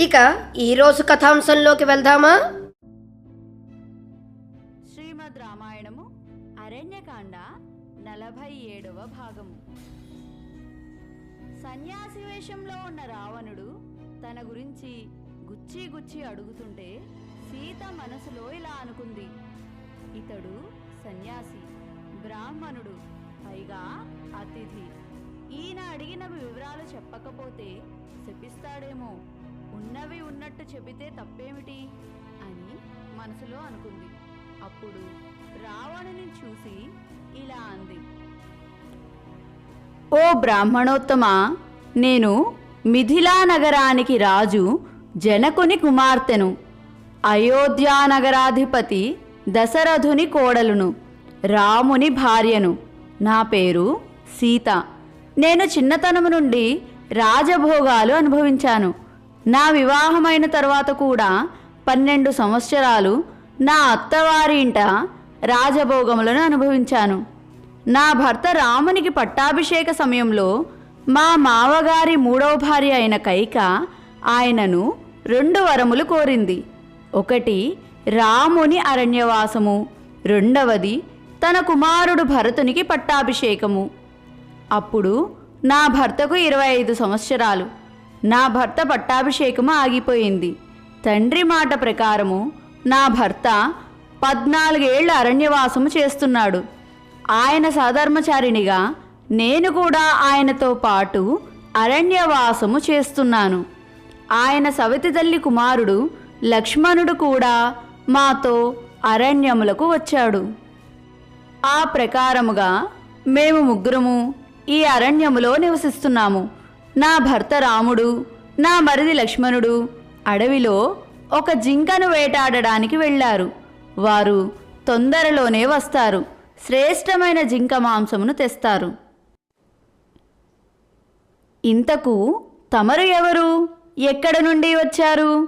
ఇక ఈరోజు కథాంశంలోకి వెళ్దామా? శ్రీమద్ రామాయణము అరణ్యకాండ నలభై ఏడవ భాగము. సన్యాసి వేషంలో ఉన్న రావణుడు తన గురించి గుచ్చి గుచ్చి అడుగుతుంటే సీత మనసులో ఇలా అనుకుంది. ఇతడు సన్యాసి బ్రాహ్మణుడు పైగా అతిథి. ఈయన అడిగిన వివరాలు చెప్పకపోతే శపిస్తాడేమో. ఉన్నవి ఉన్నట్టు చెబితే తప్పేమిటి? అని మనసులో అనుకుంది. అప్పుడు రావణుని చూసి ఇలా అంది. ఓ బ్రాహ్మణోత్తమ నేను మిథిలా నగరానికి రాజు జనకుని కుమార్తెను. అయోధ్యా నగరాధిపతి దశరథుని కోడలును రాముని భార్యను. నా పేరు సీత. నేను చిన్నతనము నుండి రాజభోగాలు అనుభవించాను. నా వివాహమైన తర్వాత కూడా పన్నెండు సంవత్సరాలు నా అత్తవారి ఇంట రాజభోగములను అనుభవించాను. నా భర్త రామునికి పట్టాభిషేక సమయంలో మా మావగారి మూడవ భార్య అయిన కైక ఆయనను రెండు వరములు కోరింది. ఒకటి రాముని అరణ్యవాసము రెండవది తన కుమారుడు భరతునికి పట్టాభిషేకము. అప్పుడు నా భర్తకు ఇరవై ఐదు సంవత్సరాలు. నా భర్త పట్టాభిషేకము ఆగిపోయింది. తండ్రి మాట ప్రకారము నా భర్త పద్నాలుగేళ్ళ అరణ్యవాసము చేస్తున్నాడు. ఆయన సాధర్మచారిణిగా నేను కూడా ఆయనతో పాటు అరణ్యవాసము చేస్తున్నాను. ఆయన సవితి తల్లి కుమారుడు లక్ష్మణుడు కూడా మాతో అరణ్యములకు వచ్చాడు. ఆ ప్రకారముగా మేము ముగ్గురము ఈ అరణ్యములో నివసిస్తున్నాము. నా భర్త రాముడు నా మరిది లక్ష్మణుడు అడవిలో ఒక జింకను వేటాడడానికి వెళ్ళారు. వారు తొందరలోనే వస్తారు. శ్రేష్టమైన జింక మాంసమును తెస్తారు. ఇంతకు తమరు ఎవరు? ఎక్కడ నుండి వచ్చారు?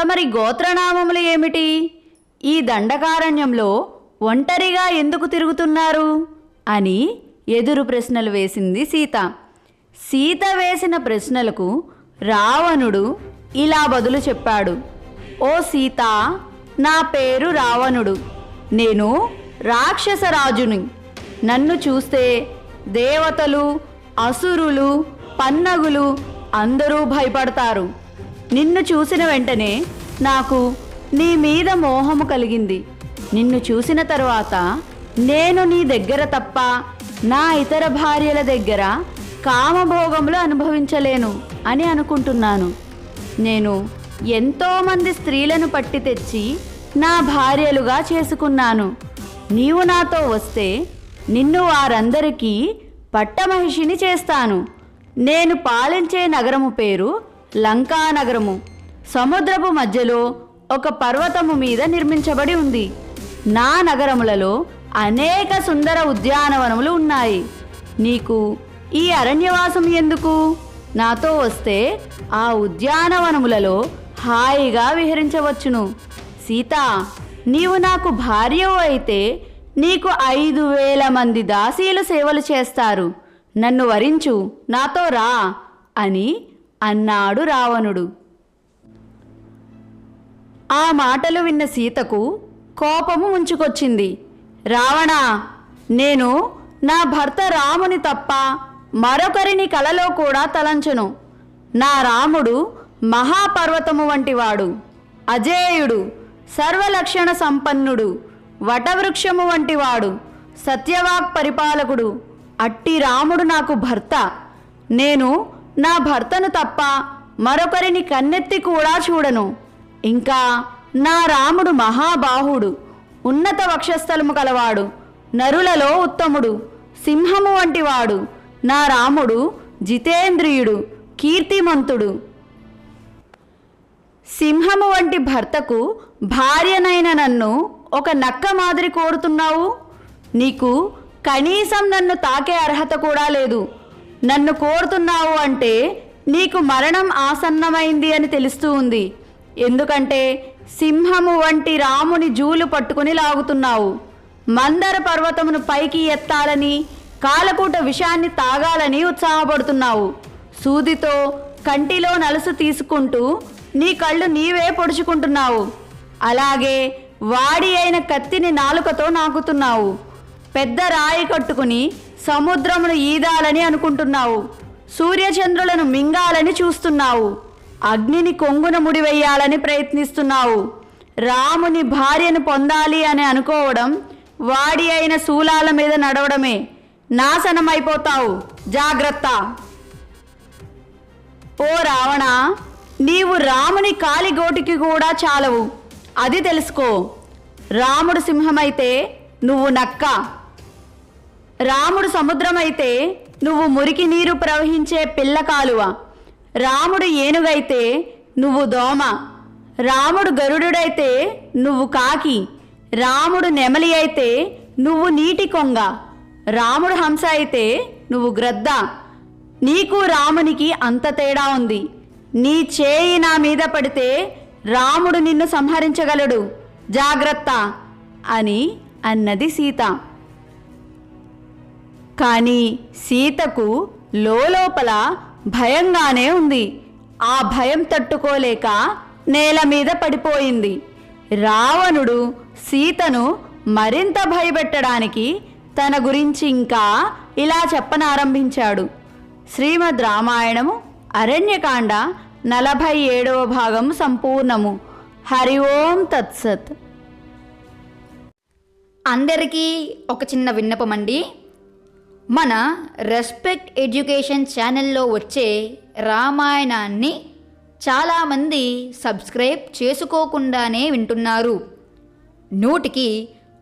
తమరి గోత్రనామములు ఏమిటి? ఈ దండకారణ్యంలో ఒంటరిగా ఎందుకు తిరుగుతున్నారు? అని ఎదురు ప్రశ్నలు వేసింది సీత. సీత వేసిన ప్రశ్నలకు రావణుడు ఇలా బదులు చెప్పాడు. ఓ సీత నా పేరు రావణుడు. నేను రాక్షసరాజుని. నన్ను చూస్తే దేవతలు అసురులు పన్నగులు అందరూ భయపడతారు. నిన్ను చూసిన వెంటనే నాకు నీ మీద మోహము కలిగింది. నిన్ను చూసిన తరువాత నేను నీ దగ్గర తప్ప నా ఇతర భార్యల దగ్గర కామభోగములు అనుభవించలేను అని అనుకుంటున్నాను. నేను ఎంతోమంది స్త్రీలను పట్టి తెచ్చి నా భార్యలుగా చేసుకున్నాను. నీవు నాతో వస్తే నిన్ను వారందరికీ పట్టమహిషిని చేస్తాను. నేను పాలించే నగరము పేరు లంకా నగరము సముద్రపు మధ్యలో ఒక పర్వతము మీద నిర్మించబడి ఉంది. నా నగరములలో అనేక సుందర ఉద్యానవనములు ఉన్నాయి. నీకు ఈ అరణ్యవాసం ఎందుకు? నాతో వస్తే ఆ ఉద్యానవనములలో హాయిగా విహరించవచ్చును. సీత నీవు నాకు భార్యవు అయితే నీకు ఐదు వేల మంది దాసీలు సేవలు చేస్తారు. నన్ను వరించు నాతో రా అని అన్నాడు రావణుడు. ఆ మాటలు విన్న సీతకు కోపము ముంచుకొచ్చింది. రావణ నేను నా భర్త రాముని తప్ప మరొకరిని కలలో కూడా తలంచను. నా రాముడు మహాపర్వతము వంటివాడు అజేయుడు సర్వలక్షణ సంపన్నుడు వటవృక్షము వంటివాడు సత్యవాక్ పరిపాలకుడు. అట్టి రాముడు నాకు భర్త. నేను నా భర్తను తప్ప మరొకరిని కన్నెత్తి కూడా చూడను. ఇంకా నా రాముడు మహాబాహుడు ఉన్నత వక్షస్థలము కలవాడు నరులలో ఉత్తముడు సింహము వంటివాడు నా రాముడు జితేంద్రియుడు కీర్తిమంతుడు. సింహము వంటి భర్తకు భార్యనైన నన్ను ఒక నక్క మాదిరి కోరుతున్నావు? నీకు కనీసం నన్ను తాకే అర్హత కూడా లేదు. నన్ను కోరుతున్నావు అంటే నీకు మరణం ఆసన్నమైంది అని తెలుస్తూ ఉంది. ఎందుకంటే సింహము వంటి రాముని జూలు పట్టుకుని లాగుతున్నావు. మందర పర్వతమును పైకి ఎత్తాలని కాలకూట విషాన్ని తాగాలని ఉత్సాహపడుతున్నావు. సూదితో కంటిలో నలుసు తీసుకుంటూ నీ కళ్ళు నీవే పొడుచుకుంటున్నావు. అలాగే వాడి అయిన కత్తిని నాలుకతో నాకుతున్నావు. పెద్ద రాయి కట్టుకుని సముద్రమును ఈదాలని అనుకుంటున్నావు. సూర్యచంద్రులను మింగాలని చూస్తున్నావు. అగ్నిని కొంగున ముడివేయాలని ప్రయత్నిస్తున్నావు. రాముని భార్యను పొందాలి అని అనుకోవడం వాడి అయిన శూలాల మీద నడవడమే. నాశనమైపోతావు. జాగ్రత్త. ఓ రావణ నీవు రాముని కాలిగోటికి కూడా చాలవు. అది తెలుసుకో. రాముడు సింహమైతే నువ్వు నక్క. రాముడు సముద్రమైతే నువ్వు మురికి నీరు ప్రవహించే పిల్ల కాలువ. రాముడు ఏనుగైతే నువ్వు దోమ. రాముడు గరుడుడైతే నువ్వు కాకి. రాముడు నెమలి అయితే నువ్వు నీటి కొంగ. రాముడు హంస అయితే నువ్వు గ్రద్ద. నీకు రామునికి అంత తేడా ఉంది. నీ చేయి నా మీద పడితే రాముడు నిన్ను సంహరించగలడు. జాగ్రత్త అని అన్నది సీత. కానీ సీతకు లోపల భయంగానే ఉంది. ఆ భయం తట్టుకోలేక నేల మీద పడిపోయింది. రావణుడు సీతను మరింత భయపెట్టడానికి తన గురించి ఇంకా ఇలా చెప్పనారంభించాడు. శ్రీమద్ రామాయణము అరణ్యకాండ నలభై ఏడవ భాగము సంపూర్ణము. హరి ఓం తత్సత్. అందరికీ ఒక చిన్న విన్నపం అండి మన రెస్పెక్ట్ ఎడ్యుకేషన్ ఛానల్లో వచ్చే రామాయణాన్ని చాలామంది సబ్స్క్రైబ్ చేసుకోకుండానే వింటున్నారు. నూటికి